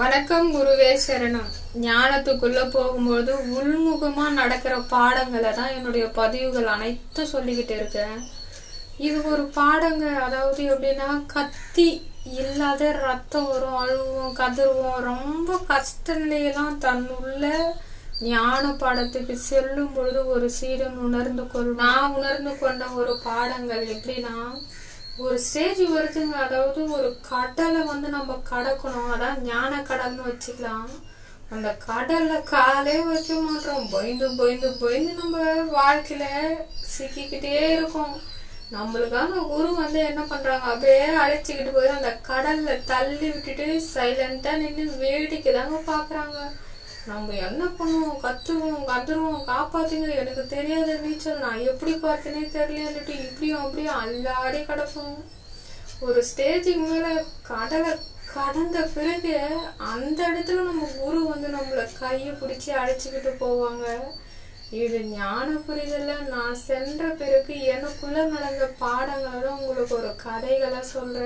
வணக்கம் குருவே சரணம். ஞானத்துக்குள்ள போகும்போது உள்முகமா நடக்கிற பாடங்களை தான் என்னுடைய பதிவுகள் அனைத்தும் சொல்லிக்கிட்டு இருக்கேன். இது ஒரு பாடங்க. அதாவது எப்படின்னா கத்தி இல்லாத ரத்தம் வரும் அழுவோம் கதறுவோம் ரொம்ப கஷ்டங்களையெல்லாம் தன்னுள்ள ஞான பாடத்துக்கு செல்லும் பொழுது ஒரு சீடன் உணர்ந்து கொள் நான் உணர்ந்து கொண்ட ஒரு பாடங்கள் எப்படின்னா ஒரு ஸ்டேஜ் வருதுங்க. அதாவது ஒரு கடலை வந்து நம்ம கடக்கணும். அதான் ஞான கடல்னு வச்சுக்கலாம். அந்த கடல்ல காலே வைக்க மாட்டோம். பயந்து பயந்து பயந்து நம்ம வாழ்க்கையில சிக்கிக்கிட்டே இருக்கோம். நம்மளுக்கான குரு வந்து என்ன பண்றாங்க? அப்படியே அழைச்சிக்கிட்டு போய் அந்த கடல்ல தள்ளி விட்டுட்டு சைலண்டா நின்று வேடிக்கை தாங்க பாக்குறாங்க நம்ம என்ன பண்ணுவோம்? கத்துவோம் கத்துருவோம் காப்பாத்துங்க. எனக்கு தெரியாத நீச்சல். நான் எப்படி பார்த்தேனே தெரியலன்னுட்டு இப்படியும் அப்படியும் அல்லாடி கிடப்போம். ஒரு ஸ்டேஜுக்கு மேலே கடலை கடந்த பிறகு அந்த இடத்துல நம்ம குரு வந்து நம்மள கையை பிடிச்சி அழைச்சிக்கிட்டு போவாங்க. இது ஞான புரிதல நான் சென்ற பிறகு எனக்குள்ள நடந்த பாடங்களோட உங்களுக்கு ஒரு கதைகளை சொல்றேன்.